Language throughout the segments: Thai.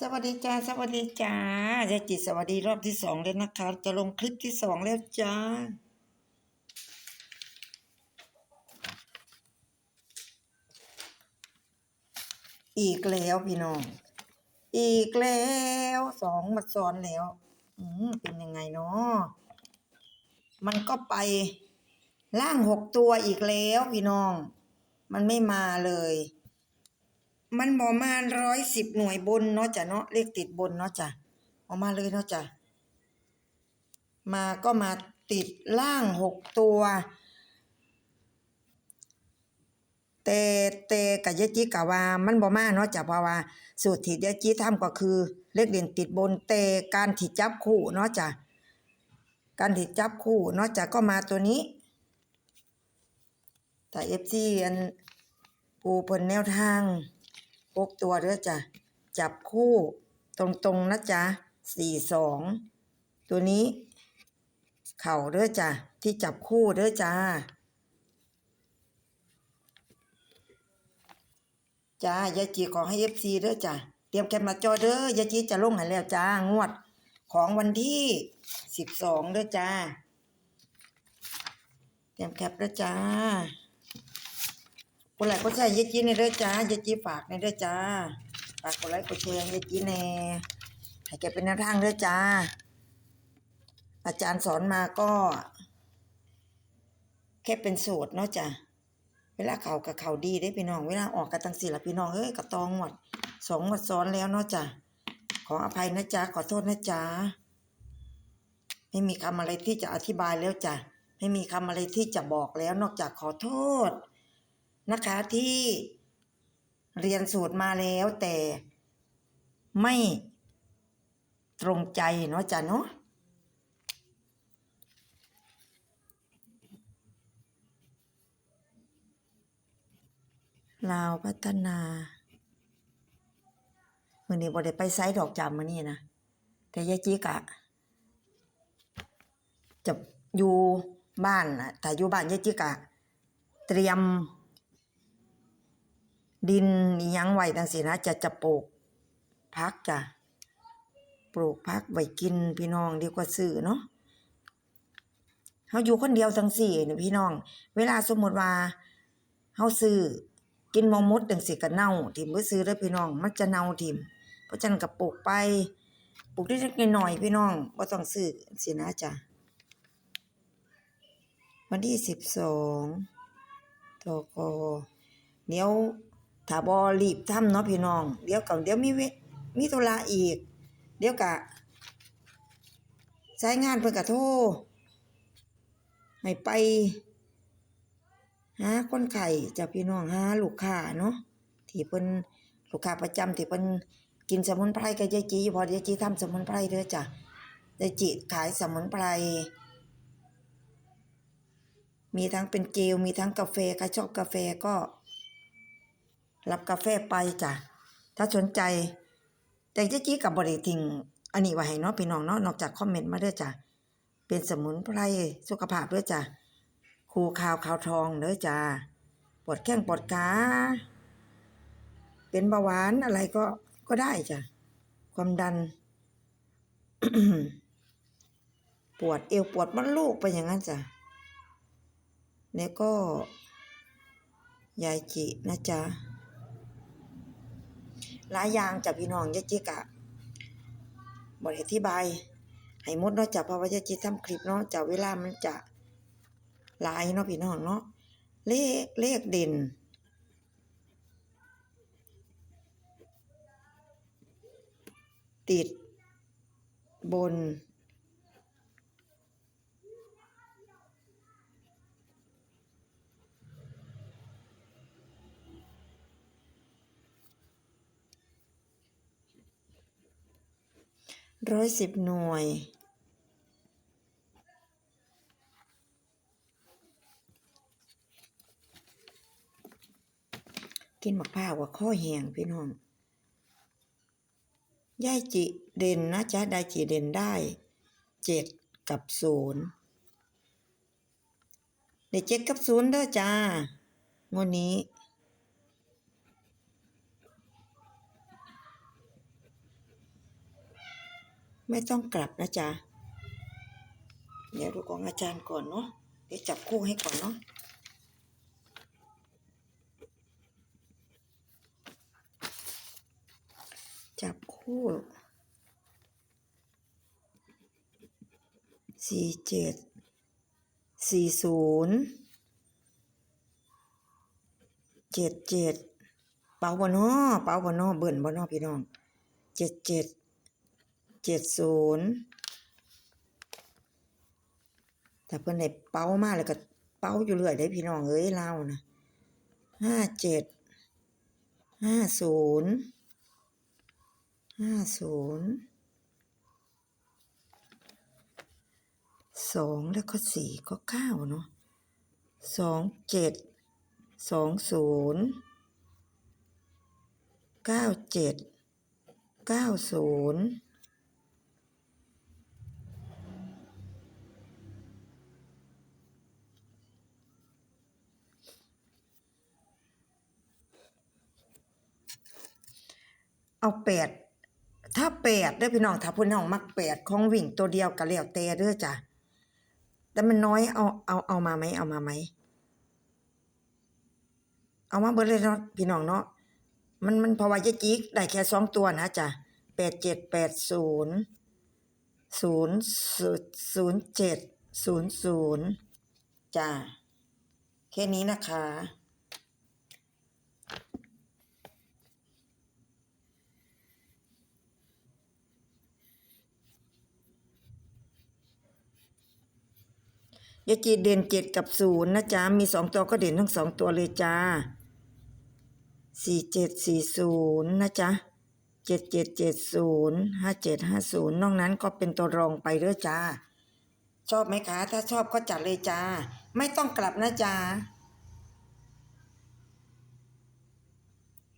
สวัสดีจ้าสวัสดีจ้ายายจิตสวัสดีรอบที่สองเลยนะคะ จะลงคลิปที่สองแล้วจ้าอีกแล้วพี่น้อง อีกแล้วสองมาซ้อนแล้ว อืมเป็นยังไงเนาะมันก็ไปล่างหกตัวอีกแล้วพี่น้อง มันไม่มาเลย มันบอมาร้อยสิบหน่วยบนเนาะจ้ะเนาะเลขติดบนเนาะจ้ะออกมาเลยเนาะจ้ะมาก็มาติดล่างหกตัว แต่แต่กับยะจิกะว่า มันบ่มาเนาะจ้ะเพราะว่า สูตรที่ยะจิทำก็คือ เลขเด่นติดบน แต่การที่จับคู่เนาะจ้ะการที่จับคู่เนาะจ้ะก็มาตัวนี้แต่ FC อันปูเพิ่นแนวทาง พกตัวเด้อจ้ะ จับคู่ตรงๆนะจ๊ะสี่สองตัวนี้ เข่าเด้อจ้ะ ที่จับคู่เด้อจ้า จ้ายายจีขอให้ FC เด้อจ้ะ เตรียมแคปมาจอเด้อยายจีจะลงให้แล้วจ้างวดของวันที่สิบสองเด้อจ้า เตรียมแคปเด้อจ้า กดไลค์กดแชร์ยายจีในเด้อจ้ายายจีฝากในเด้อจ้าฝากกดไลค์กดแชร์ยายจีแน่ให้แกเป็นแนวทางเด้อจ้า อาจารย์สอนมาก็ แค่เป็นสูตรเนาะจ้ะเวลาเขากับเขาดีได้พี่น้อง เวลาออกกันตั้งสี่ละพี่น้องเอ้ยกับตองหมดสองหมดซ้อนแล้วเนาะจ้ะขออภัยนะจ๊ะขอโทษนะจ๊ะไม่มีคำอะไรที่จะอธิบายแล้วจ้ะไม่มีคำอะไรที่จะบอกแล้วนอกจากขอโทษ นะคะที่เรียนสูตรมาแล้วแต่ไม่ตรงใจเนาะจ้ะเนาะลาวพัฒนามื่อนี้บ่ได้ไปไซต์ดอกจำมานี่นะแต่ยายจิกะจะอยู่บ้านน่ะถ้าอยู่บ้านยายจิกะ เตรียม ดินอิหยังไว้จังซี่นะจะจะปลูกพักจ้ะปลูกพักไว้กินพี่น้องดีกว่าซื้อเนาะเฮาอยู่คนเดียวจังซี่นี่พี่น้อง เวลาสมมุติว่าเฮาซื้อกินมอมดจังซี่ก็เน่าทิ่มบ่ซื้อเด้อพี่น้อง มันจะเน่าทิ่มเพราะฉะนั้นก็ปลูกไปปลูกได้เล็กน้อยพี่น้องบ่ต้องซื้อสินะจ้ะวันที่12ตกเดี๋ยว ถ้าบอรีบทำเนาะพี่น้อง เดี๋ยวก่อนเดี๋ยวมีเวมีธุระอีก เดี๋ยวกะใช้งานเพิ่นกะโทรให้ไปหาคนไข้จากพี่น้องหาลูกค้าเนาะที่เพิ่นลูกค้าประจำที่เพิ่นกินสมุนไพรกับยายจีพอยายจีทำสมุนไพรเด้อจ้ะยายจีขายสมุนไพร มีทั้งเป็นเจลมีทั้งกาแฟใครชอบกาแฟก็ รับกาแฟไปจ้ะ ถ้าสนใจ แต่เจ๊จี้กับบริทิง อันนี้ไว้ให้เนาะพี่น้องเนาะนอกจากคอมเมนต์มาด้อจ้ะ เป็นสมุนไพรสุขภาพด้อจ้ะคูข่าวขาวทองเด้อจ้ะปวดแข้งปวดขาเป็นเบาหวานอะไรก็ก็ได้จ้ะ ความดัน ปวดเอวปวดมัดลูกไปอย่างนั้นจ้ะแล้วก็ ยายจินะจ๊ะ หลายอย่างจากพี่น้องยายจิกะบทอธิบายให้หมดเนาะจากพราะว่ายจิทำคลิปเนาะจากเวลามันจะหลายเนาะพี่น้องเนาะเลขเลขเด่นติดบน ร้อยสิบหน่วย กินมะพร้าวว่าข้อแหงพี่น้องยายจิเด่นนะจ๊ะได้จิเด่นได้เจ็ดกับศูนย์ได้เจ็ดกับศูนย์เด้อจ้างวดนี้ ไม่ต้องกลับนะจ๊ะ เดี๋ยวดูของอาจารย์ก่อนเนาะ เดี๋ยวจับคู่ให้ก่อนเนาะจับคู่สี่เจ็ดสี่ศูนย์เจ็ดเจ็ดเป๋าบ่นอเป๋าบ่นอเบิ่นบ่นอพี่น้องเจ็ดเจ็ด เจ็ดศูนย์แต่เพิ่อนได้เป้ามาแล้วก็เป้าอยู่เรื่อยได้พี่น้องเอ้ยเรานะห้าเจ็ดห้าศูนย์ห้าศูนย์สองแล้วก็สี่ก็เก้าเนาะสองเจ็ดสองศูนย์เก้าเจ็ดเก้าศูนย์ เอาแปดถ้าแปดเด้อพี่น้องถ้าพี่น้องมักแปดของวิ่งตัวเดียวก็แล้วแต่เด้อจ้ะแต่มันน้อยเอาเอาเอามาไหมเอามาไหมเอามาเบิดเลยเนาะพี่น้องเนาะมันมันเพราะว่าจ๊จิกได้แค่สองตัวนะจ้ะแปดเจ็ดแปดศูนย์ศูนย์ศูนย์เจ็ดศูนย์ศูนย์จ้ะแค่นี้นะคะ ยาจีเด่นเจ็ดกับศูนย์นะจ๊ะ มีสองตัวก็เด่นทั้งสองตัวเลยจ้าสี่เจ็ดสี่ศูนย์นะจ๊ะเจ็ดเจ็ดเจ็ดศูนย์ห้าเจ็ดห้าศูนย์นอกนั้นก็เป็นตัวรองไปเด้อจ้า ชอบไหมคะ ถ้าชอบก็จัดเลยจ้า ไม่ต้องกลับนะจ้า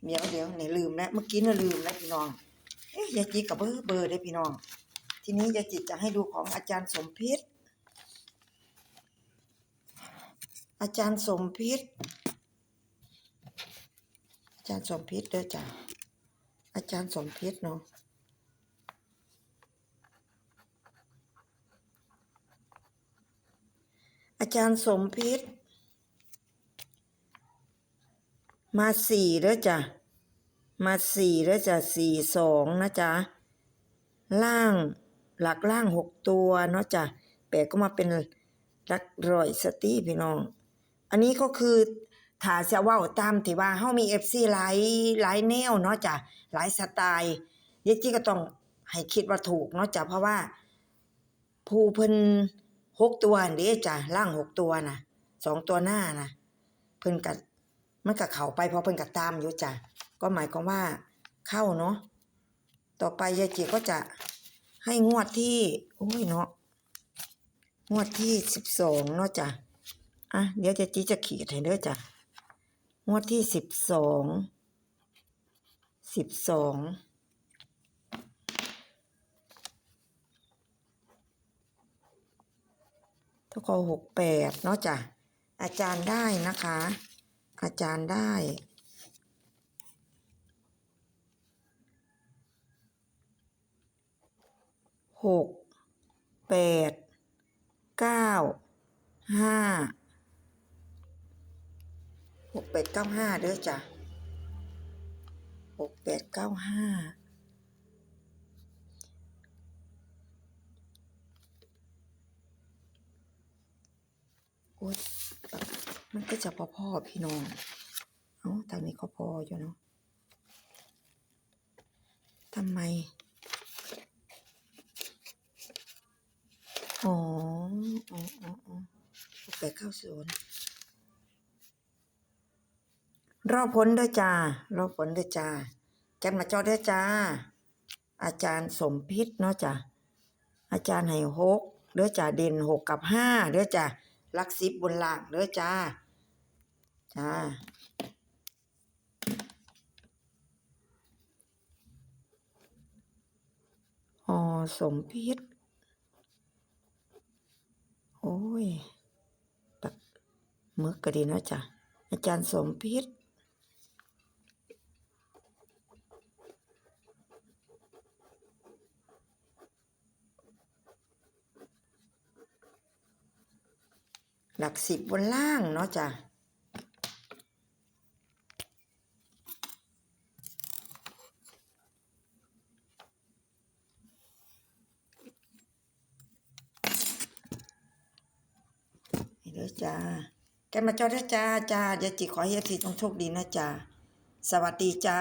เดี๋ยวเดี๋ยวไหนลืมแล้วเมื่อกี้น่ะลืมแล้วพี่น้อง เอ๊ะยาจีกับเบอร์เบอร์ได้พี่น้อง ทีนี้ยาจิตจะให้ดูของอาจารย์สมพิษ อาจารย์สมพิษอาจารย์สมพิษเด้อจ้ะอาจารย์สมพิษเนาะอาจารย์สมพิษมาสี่เด้อจ้ะมาสี่เด้อจ้ะสี่สองนะจ๊ะล่างหลักล่างหกตัวเนาะจ้ะแปดก็มาเป็นหลักร้อยสตีพี่น้อง อันนี้ก็คือถ้าจะว้าตามที่ว่าเฮามี FC หลายหลายแนวเนาะจ้ะหลายสไตล์เยจิก็ต้องให้คิดว่าถูกเนาะจ้ะเพราะว่า ผู้เพิ่นหกตัวอันเด้จ้ะล่างหกตัวนะสองตัวหน้านะเพิ่นก็มันก็เข้าไปเพราะเพิ่นก็ตามอยู่จ้ะก็หมายความว่าเข้าเนาะต่อไปยายจิก็จะให้งวดที่โอ้ยเนาะงวดที่สิบสองเนาะจ้ะ อะ เดี๋ยวจะจีจะขีดให้เด้อจ้ะงวดที่สิบสอง สิบสอง ทุกคนหกแปดเนาะจ้ะ อาจารย์ได้นะคะ อาจารย์ได้หกแปดเก้าห้า หกแปดเก้าห้าเด้อจ้ะหกแปดเก้าห้าโอ๊ยมันก็จะพอพ่อๆพี่น้อง เอ้าทางนี้ก็พออยู่เนาะทำไม อ๋อ อ๋อ อ๋ออ๋อหกแปดเก้าศูนย์ รอบผลด้วยจ้ารอบผลด้วยจ้าแกนมาจอด้วยจ้า อาจารย์สมพิษเนาะจ้ะอาจารย์ให้หกเด้อจ้าเด่นหกกับห้าเด้อจ้าลักสิบบนหล่างเด้อจ้าจ้าอ๋อสมพิษโอ้ยปักมึกก็ดีเนาะจ้ะอาจารย์สมพิษ ลักสิบบนล่างเนาะจ้ะนี่เด้อจ้าแกมาจอดเด้อจ้าจ้าเดี๋ยวจิขอให้เอฟซีต้องโชคดีนะจ้าสวัสดีจ้า